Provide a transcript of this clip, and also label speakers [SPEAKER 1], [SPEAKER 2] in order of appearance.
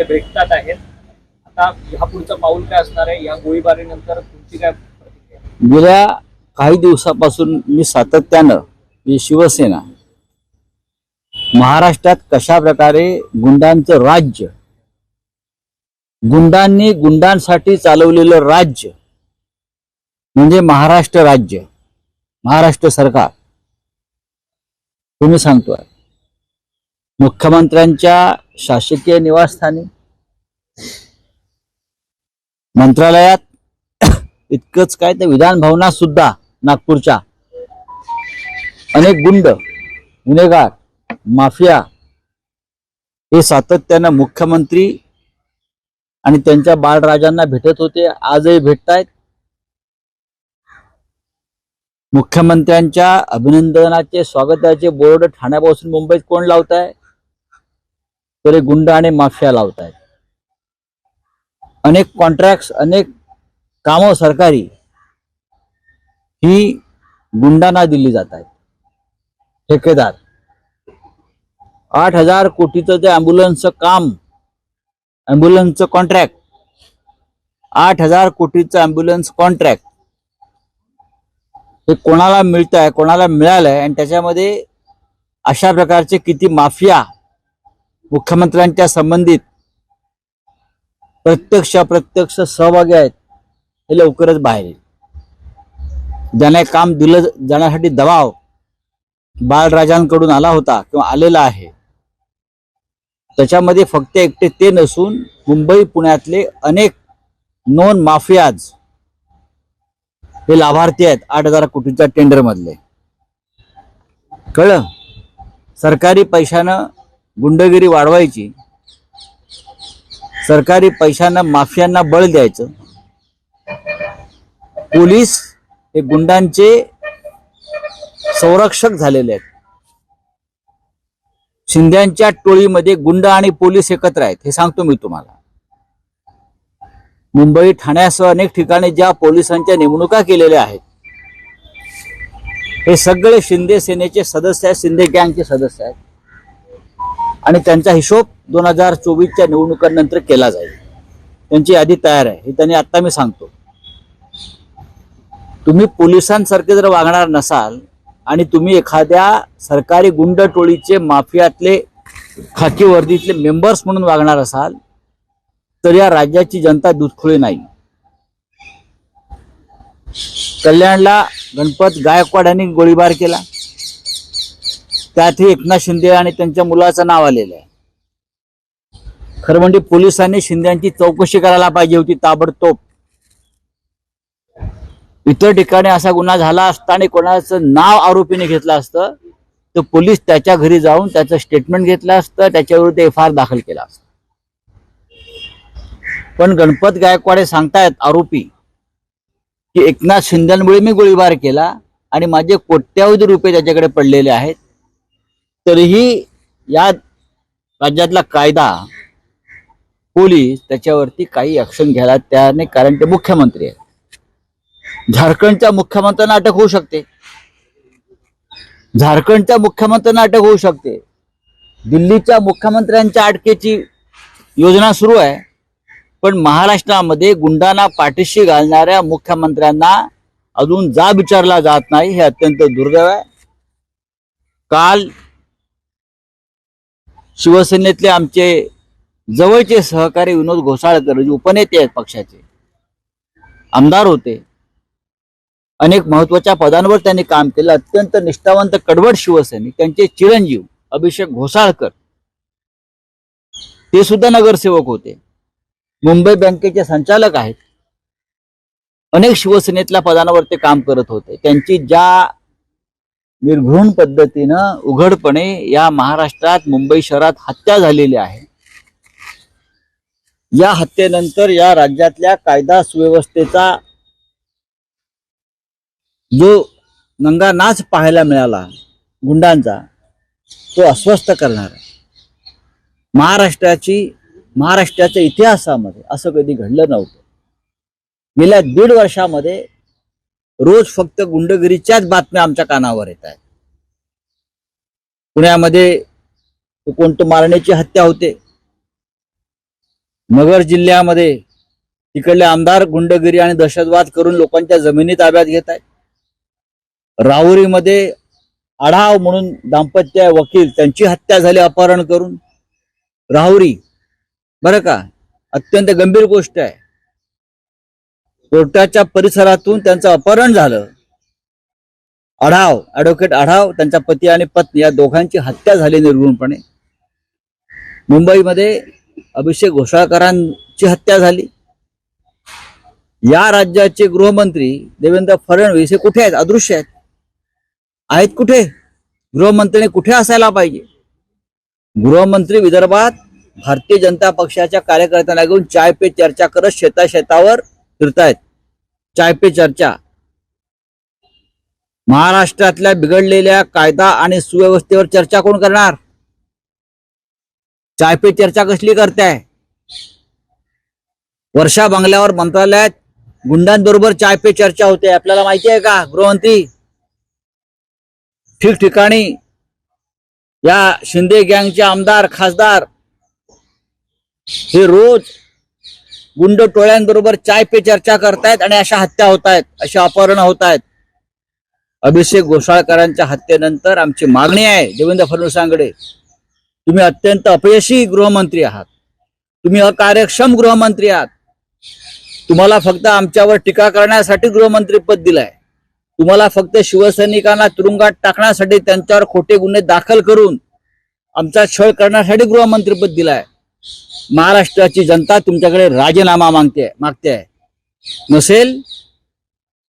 [SPEAKER 1] ते भेटतात आहेत. आता ह्या पुढचं पाऊल काय असणार आहे? या गोळीबारीनंतर तुमची काय
[SPEAKER 2] गेल्या काही दिवसापासून मी सातत्यानं ही शिवसेना महाराष्ट्रात कशा प्रकारे गुंडांचं राज्य गुंडांनी गुंडांसाठी चालवलेलं राज्य म्हणजे महाराष्ट्र राज्य महाराष्ट्र सरकार तुम्ही सांगतोय. मुख्यमंत्र्यांच्या शासकीय निवासस्थानी. मंत्रालयात इतकंच काय तर विधान भवनात सुद्धा नागपूरच्या. अनेक गुंड गुन्हेगार माफिया हे सातत्यानं मुख्यमंत्री आणि त्यांच्या बाळराजांना भेटत होते आजही भेटतायत. मुख्यमंत्र्यांच्या अभिनंदनाचे स्वागताचे बोर्ड ठाण्यापासून मुंबईत कोण लावताय? तरी गुंड आणि माफिया लावतायत. अनेक कॉन्ट्रॅक्ट अनेक कामं सरकारी ही गुंडांना दिली जात आहेत ठेकेदार. आठ हजार कोटीचं ते अँब्युलन्सचं काम अँब्युलन्सचं कॉन्ट्रॅक्ट आठ हजार कोटीचं अँब्युलन्स कॉन्ट्रॅक्ट हे कोणाला मिळत आहे कोणाला मिळालंय आणि त्याच्यामध्ये अशा प्रकारचे किती माफिया मुख्यमंत्र्यांच्या संबंधित प्रत्यक्ष अप्रत्यक्ष सहभागी आहेत हे लवकरच बाहेर येईल. ज्याने काम दिलं जाण्यासाठी दबाव बाळराजांकडून आला होता किंवा आलेला आहे त्याच्यामध्ये फक्त एकटे ते नसून मुंबई पुण्यातले अनेक नॉन माफियाज हे लाभार्थी आहेत आठ हजार कोटीच्या टेंडर मधले. कळलं? सरकारी पैशानं गुंडगिरी वाढवायची. सरकारी पैशांना माफियांना बळ द्यायचं. पोलीस हे गुंडांचे संरक्षक झालेले आहेत. शिंद्यांच्या टोळीमध्ये गुंड आणि पोलीस एकत्र आहेत हे सांगतो मी तुम्हाला. मुंबई ठाण्यासह अनेक ठिकाणी ज्या पोलिसांच्या नेमणुका केलेल्या आहेत हे सगळे शिंदे सेनेचे सदस्य आहेत शिंदे गँगचे सदस्य आहेत. आणि त्यांचा हिशोब दोन हजार चोवीसच्या निवडणुकांनंतर केला जाईल. त्यांची यादी तयार आहे. हे त्यांनी आता मी सांगतो. तुम्ही पोलिसांसारखे जर वागणार नसाल आणि तुम्ही एखाद्या सरकारी गुंड टोळीचे माफियातले खाकी वर्दीतले मेंबर्स म्हणून वागणार असाल तर या राज्याची जनता दुधखुळी नाही. कल्याणला गणपत गायकवाड यांनी गोळीबार केला. त्यातही एकनाथ शिंदे आणि त्यांच्या मुलाचं नाव आलेलं आहे. खरं म्हणजे पोलिसांनी शिंद्यांची चौकशी करायला पाहिजे होती ताबडतोब. इतर ठिकाणी असा गुन्हा झाला असता आणि कोणाचं नाव आरोपीने घेतलं असतं तर पोलीस त्याच्या घरी जाऊन त्याचं स्टेटमेंट घेतलं असतं त्याच्याविरुद्ध एफ आय आर दाखल केला असतं. पण गणपत गायकवाडे सांगतायत आरोपी की एकनाथ शिंदेमुळे मी गोळीबार केला आणि माझे कोट्यावधी रुपये त्याच्याकडे पडलेले आहेत. तरीही या राज्यातला कायदा पोलीस त्याच्यावरती काही ऍक्शन घ्यायला तयार नाही कारण ते मुख्यमंत्री आहेत. झारखंडच्या मुख्यमंत्र्यांना अटक होऊ शकते. झारखंडच्या मुख्यमंत्र्यांना अटक होऊ शकते. दिल्लीच्या मुख्यमंत्र्यांच्या अटकेची योजना सुरू आहे. पण महाराष्ट्रामध्ये गुंडांना पाठीशी घालणाऱ्या मुख्यमंत्र्यांना अजून जा विचारला जात नाही हे अत्यंत दुर्दैव आहे. काल शिवसेनेतले आमचे जवळचे सहकारी विनोद घोसाळकर जे उपनेते आहेत पक्षाचे. आमदार होते. अनेक महत्त्वाच्या पदांवर त्यांनी काम केलं. अत्यंत निष्ठावंत कडवट शिवसैनिक. त्यांचे चिरंजीव अभिषेक घोसाळकर. ते सुद्धा नगरसेवक होते. मुंबई बँकेचे संचालक आहेत. अनेक शिवसेनेतल्या पदांवर ते काम करत होते. त्यांची ज्या निर्घृण पद्धतीनं उघडपणे या महाराष्ट्रात मुंबई शहरात हत्या झालेली आहे. या हत्येनंतर या राज्यातल्या कायदा सुव्यवस्थेचा जो नंगा नाच पाहायला मिळाला गुंडांचा तो अस्वस्थ करणार. महाराष्ट्राची महाराष्ट्राच्या इतिहासामध्ये असं कधी घडलं नव्हतं. गेल्या दीड वर्षामध्ये रोज फक्त गुंडगिरीच्याच बातम्या आमच्या कानावर येत आहेत. पुण्यामध्ये कोणतं मारण्याची हत्या होते? नगर जिल्ह्यामध्ये तिकडले आमदार गुंडगिरी आणि दहशतवाद करून लोकांच्या जमिनी ताब्यात घेत आहेत. राहुरीमध्ये आढाव म्हणून दाम्पत्य वकील त्यांची हत्या झाली अपहरण करून. राहुरी बरं का? अत्यंत गंभीर गोष्ट आहे. कोर्टाच्या परिसरातून त्यांचं अपहरण झालं. आढाव ऍडव्होकेट आढाव त्यांचा पती आणि पत्नी या दोघांची हत्या झाली निर्गुणपणे. मुंबईमध्ये अभिषेक घोसाळकरांची हत्या झाली. या राज्याचे गृहमंत्री देवेंद्र फडणवीस हे कुठे आहेत? अदृश्य आहेत. आहेत कुठे? गृहमंत्र्यांनी कुठे असायला पाहिजे? गृहमंत्री विदर्भात भारतीय जनता पक्षाच्या कार्यकर्त्यांना घेऊन चाय पे चर्चा करत शेता शेतावर फिरतायत. चाय पे चर्चा. महाराष्ट्रातल्या बिघडलेल्या कायदा आणि सुव्यवस्थेवर चर्चा कोण करणार? चाय पे चर्चा कसली करताय? वर्षा बंगल्यावर मंत्रालयात गुंडांबरोबर चाय पे चर्चा होते. आपल्याला माहिती आहे का गृहमंत्री? ठिकठिकाणी या शिंदे गँगचे आमदार खासदार हे रोज गुंड टोळ्यांबरोबर चाय पे चर्चा करतायत आणि अशा हत्या होत आहेत अशा अपहरण होत आहेत अभिषेक घोसाळकरांच्या हत्येनंतर आमची मागणी आहे देवेंद्र फडणवीसांकडे तुम्ही अत्यंत अपयशी गृहमंत्री आहात. तुम्ही अकार्यक्षम गृहमंत्री आहात. तुम्हाला फक्त आमच्यावर टीका करण्यासाठी गृहमंत्री पद दिलंय. तुम्हाला फक्त शिवसैनिकांना तुरुंगात टाकण्यासाठी त्यांच्यावर खोटे गुन्हे दाखल करून आमचा छळ करण्यासाठी गृहमंत्रीपद दिलाय. महाराष्ट्राची जनता तुमच्याकडे राजीनामा मागते मागते. आहे नसेल